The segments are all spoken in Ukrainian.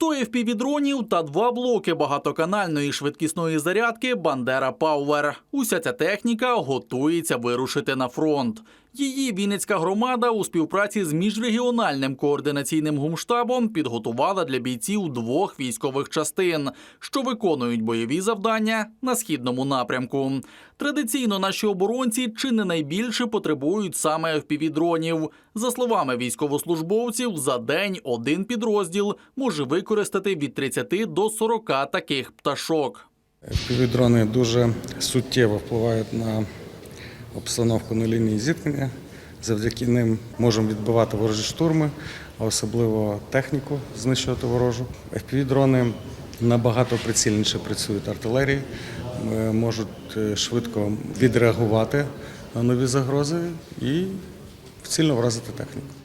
100 FPV-дронів та два блоки багатоканальної швидкісної зарядки Бандера Пауер. Уся ця техніка готується вирушити на фронт. Її Вінницька громада у співпраці з міжрегіональним координаційним гумштабом підготувала для бійців двох військових частин, що виконують бойові завдання на східному напрямку. Традиційно наші оборонці чи не найбільше потребують саме FPV-дронів. За словами військовослужбовців, за день один підрозділ може використати від 30 до 40 таких пташок. Півдрони дуже суттєво впливають на обстановку на лінії зіткнення. Завдяки ним можемо відбивати ворожі штурми, а особливо техніку знищувати ворожу. FPV-дрони набагато прицільніше працюють артилерії, можуть е, швидко відреагувати на нові загрози і цільно вразити техніку.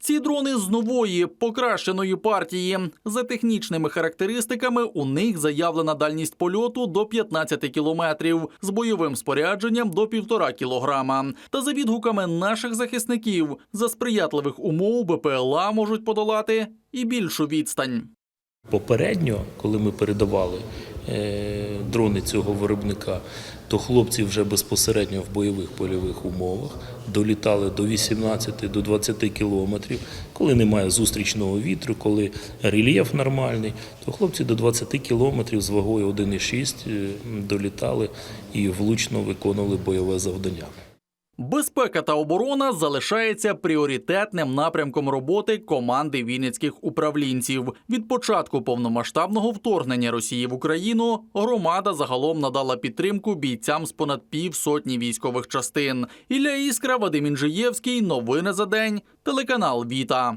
Ці дрони з нової покращеної партії. За технічними характеристиками у них заявлена дальність польоту до 15 кілометрів, з бойовим спорядженням до 1,5 кілограма. Та за відгуками наших захисників, за сприятливих умов БПЛА можуть подолати і більшу відстань. Попередньо, коли ми передавали дрони цього виробника, то хлопці вже безпосередньо в бойових польових умовах долітали до 18 до 20 кілометрів. Коли немає зустрічного вітру, коли рельєф нормальний, то хлопці до 20 кілометрів з вагою 1,6 е, долітали і влучно виконували бойове завдання. Безпека та оборона залишається пріоритетним напрямком роботи команди вінницьких управлінців. Від початку повномасштабного вторгнення Росії в Україну громада загалом надала підтримку бійцям з понад півсотні військових частин. Ілля Іскра, Вадим Інжиєвський. Новини за день. Телеканал Віта.